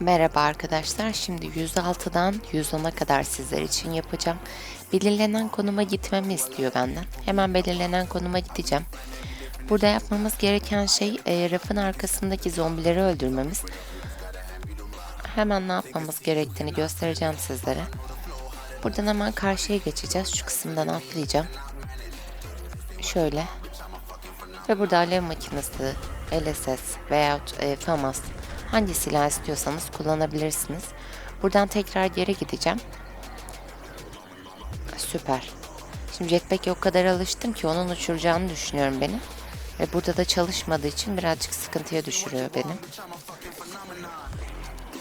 Merhaba arkadaşlar. Şimdi 106'dan 110'a kadar sizler için yapacağım. Belirlenen konuma gitmemi istiyor benden. Hemen belirlenen konuma gideceğim. Burada yapmamız gereken şey e, rafın arkasındaki zombileri öldürmemiz. Hemen ne yapmamız gerektiğini göstereceğim sizlere. Buradan hemen karşıya geçeceğiz. Şu kısımdan atlayacağım. Şöyle. Ve burada alev makinesi, LSS veyahut e, FAMAS hangi silah istiyorsanız kullanabilirsiniz. Buradan tekrar geri gideceğim. Süper. Şimdi jetpack'e o kadar alıştım ki onun uçuracağını düşünüyorum beni. Ve burada da çalışmadığı için birazcık sıkıntıya düşürüyor beni.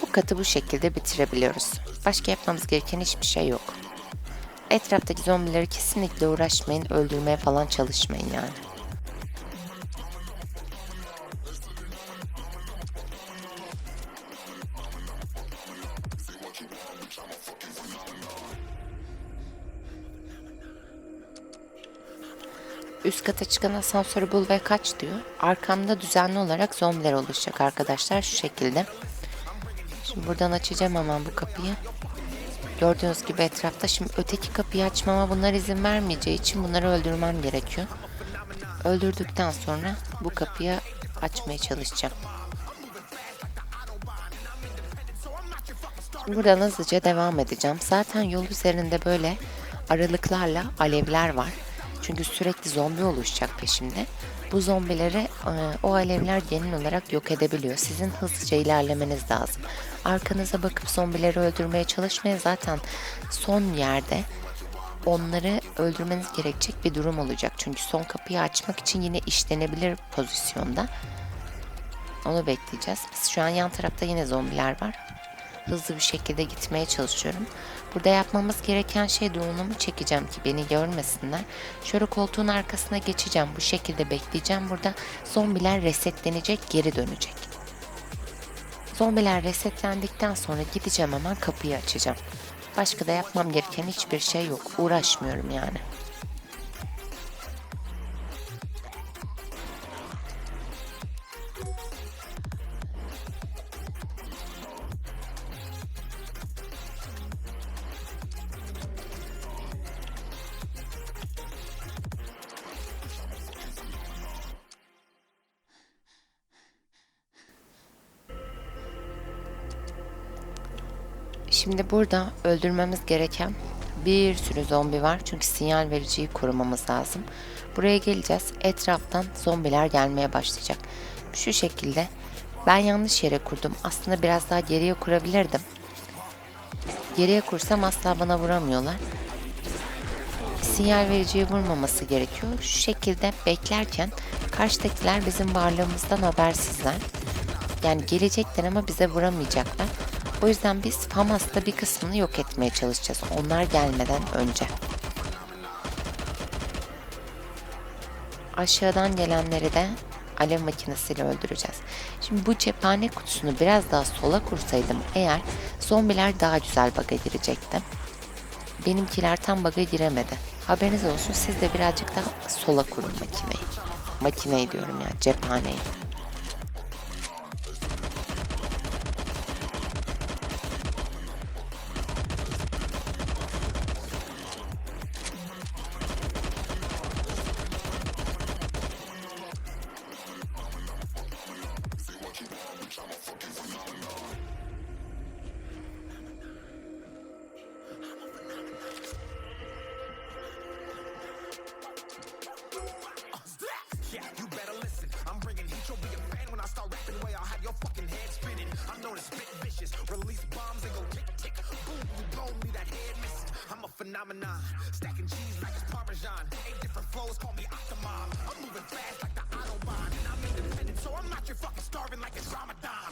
Bu katı bu şekilde bitirebiliyoruz. Başka yapmamız gereken hiçbir şey yok. Etraftaki zombileri kesinlikle uğraşmayın, öldürmeye falan çalışmayın yani. Üst kata çıkan asansörü bul ve kaç diyor. Arkamda düzenli olarak zombiler oluşacak arkadaşlar şu şekilde. Şimdi buradan açacağım hemen bu kapıyı. Gördüğünüz gibi etrafta şimdi öteki kapıyı açmama bunlar izin vermeyeceği için bunları öldürmem gerekiyor. Öldürdükten sonra bu kapıyı açmaya çalışacağım. Şimdi buradan hızlıca devam edeceğim. Zaten yol üzerinde böyle aralıklarla alevler var. Çünkü sürekli zombi oluşacak peşimde. Bu zombileri e, o alevler genel olarak yok edebiliyor. Sizin hızlıca ilerlemeniz lazım. Arkanıza bakıp zombileri öldürmeye çalışmayın. Zaten son yerde onları öldürmeniz gerekecek bir durum olacak. Çünkü son kapıyı açmak için yine işlenebilir pozisyonda. Onu bekleyeceğiz. Biz şu an yan tarafta yine zombiler var. Hızlı bir şekilde gitmeye çalışıyorum. Burada yapmamız gereken şey drone'umu çekeceğim ki beni görmesinler. Şöyle koltuğun arkasına geçeceğim. Bu şekilde bekleyeceğim. Burada zombiler resetlenecek, geri dönecek. Zombiler resetlendikten sonra gideceğim hemen kapıyı açacağım. Başka da yapmam gereken hiçbir şey yok. Uğraşmıyorum yani. Şimdi burada öldürmemiz gereken bir sürü zombi var. Çünkü sinyal vericiyi korumamız lazım. Buraya geleceğiz. Etraftan zombiler gelmeye başlayacak. Şu şekilde ben yanlış yere kurdum. Aslında biraz daha geriye kurabilirdim. Geriye kursam asla bana vuramıyorlar. Sinyal vericiyi vurmaması gerekiyor. Şu şekilde beklerken karşıdakiler bizim varlığımızdan habersizler. Yani gelecekler ama bize vuramayacaklar. O yüzden biz Famas'ta bir kısmını yok etmeye çalışacağız. Onlar gelmeden önce. Aşağıdan gelenleri de alev makinesiyle öldüreceğiz. Şimdi bu cephane kutusunu biraz daha sola kursaydım eğer zombiler daha güzel baga girecekti. Benimkiler tam baga giremedi. Haberiniz olsun siz de birazcık daha sola kurun makineyi. Makineyi diyorum ya cephaneyi. Release bombs and go tick tick. Boom, you blow me that head missing. I'm a phenomenon. Stacking cheese like it's parmesan. Eight different flows, call me Octomom. I'm moving fast like the Autobahn. And I'm independent, so I'm not your fucking starving like it's Ramadan.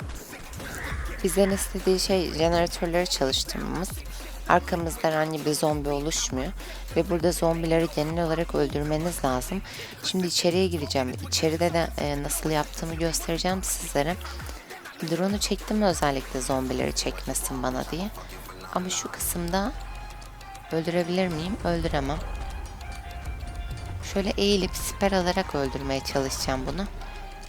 Bizden istediği şey jeneratörleri çalıştırmamız. Arkamızda herhangi bir zombi oluşmuyor. Ve burada zombileri genel olarak öldürmeniz lazım. Şimdi içeriye gireceğim. İçeride de e, nasıl yaptığımı göstereceğim sizlere. Drone'u çektim özellikle zombileri çekmesin bana diye. Ama şu kısımda öldürebilir miyim? Öldüremem. Şöyle eğilip siper alarak öldürmeye çalışacağım bunu.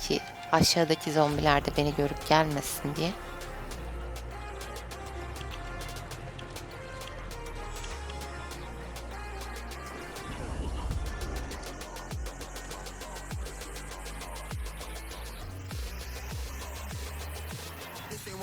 Ki aşağıdaki zombiler de beni görüp gelmesin diye.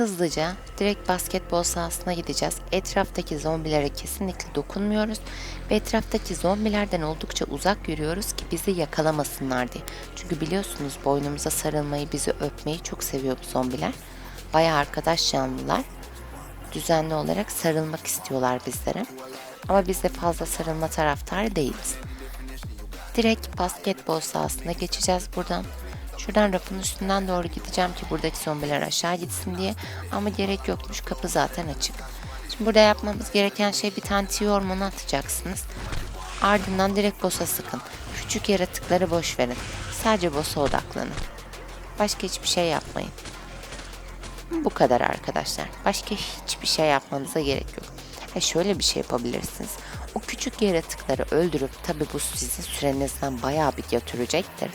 Hızlıca direkt basketbol sahasına gideceğiz. Etraftaki zombilere kesinlikle dokunmuyoruz. Ve etraftaki zombilerden oldukça uzak yürüyoruz ki bizi yakalamasınlar diye. Çünkü biliyorsunuz boynumuza sarılmayı, bizi öpmeyi çok seviyor bu zombiler. Bayağı arkadaş canlılar. Düzenli olarak sarılmak istiyorlar bizlere. Ama biz de fazla sarılma taraftarı değiliz. Direkt basketbol sahasına geçeceğiz buradan. Şuradan rafın üstünden doğru gideceğim ki buradaki zombiler aşağı gitsin diye. Ama gerek yokmuş kapı zaten açık. Şimdi burada yapmamız gereken şey bir tane tiyo ormanı atacaksınız. Ardından direkt boss'a sıkın. Küçük yaratıkları boş verin. Sadece boss'a odaklanın. Başka hiçbir şey yapmayın. Bu kadar arkadaşlar. Başka hiçbir şey yapmanıza gerek yok. Ha şöyle bir şey yapabilirsiniz. O küçük yaratıkları öldürüp tabi bu sizin sürenizden bayağı bir götürecektir.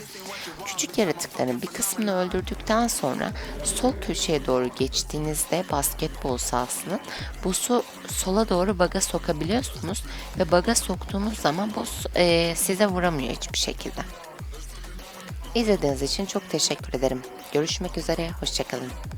Küçük yaratıkların bir kısmını öldürdükten sonra sol köşeye doğru geçtiğinizde basketbol sahasının boss'u sola doğru baga sokabiliyorsunuz ve baga soktuğunuz zaman boss eee, size vuramıyor hiçbir şekilde. İzlediğiniz için çok teşekkür ederim. Görüşmek üzere, hoşçakalın.